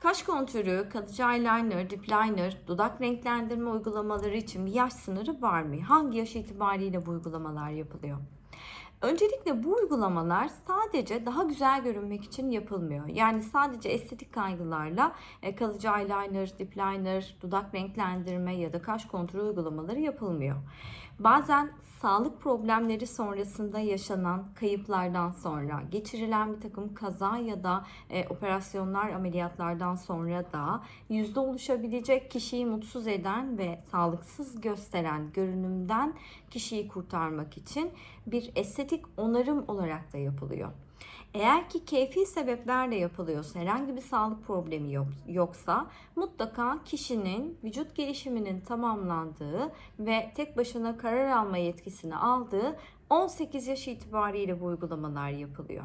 Kaş kontürü, kalıcı eyeliner, dip liner, dudak renklendirme uygulamaları için bir yaş sınırı var mı? Hangi yaş itibariyle bu uygulamalar yapılıyor? Öncelikle bu uygulamalar sadece daha güzel görünmek için yapılmıyor. Yani sadece estetik kaygılarla e, kalıcı eyeliner, dip liner, dudak renklendirme ya da kaş kontürü uygulamaları yapılmıyor. Bazen sağlık problemleri sonrasında yaşanan kayıplardan sonra, geçirilen bir takım kaza ya da e, operasyonlar, ameliyatlardan sonra da yüzde oluşabilecek kişiyi mutsuz eden ve sağlıksız gösteren görünümden kişiyi kurtarmak için bir estetik onarım olarak da yapılıyor. Eğer ki keyfi sebeplerle yapılıyorsa, herhangi bir sağlık problemi yok, yoksa mutlaka kişinin vücut gelişiminin tamamlandığı ve tek başına karar alma yetkisini aldığı 18 yaş itibariyle bu uygulamalar yapılıyor.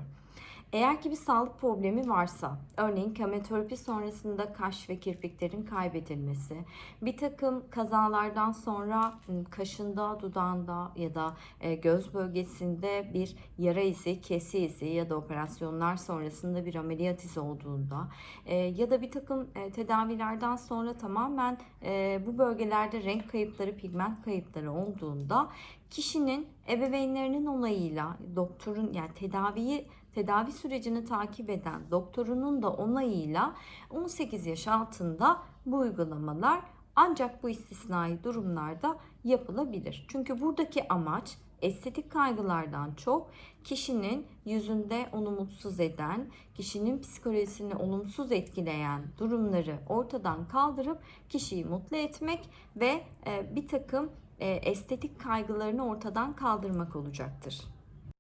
Eğer ki bir sağlık problemi varsa, örneğin kemoterapi sonrasında kaş ve kirpiklerin kaybedilmesi, bir takım kazalardan sonra kaşında, dudağında ya da e, göz bölgesinde bir yara izi, kesi izi ya da operasyonlar sonrasında bir ameliyat izi olduğunda e, ya da bir takım e, tedavilerden sonra tamamen bu bölgelerde renk kayıpları, pigment kayıpları olduğunda kişinin ebeveynlerinin onayıyla doktorun yani tedaviyi tedavi sürecini takip eden doktorunun da onayıyla 18 yaş altında bu uygulamalar ancak bu istisnai durumlarda yapılabilir. Çünkü buradaki amaç estetik kaygılardan çok kişinin yüzünde onu mutsuz eden, kişinin psikolojisini olumsuz etkileyen durumları ortadan kaldırıp kişiyi mutlu etmek ve e, bir takım estetik kaygılarını ortadan kaldırmak olacaktır.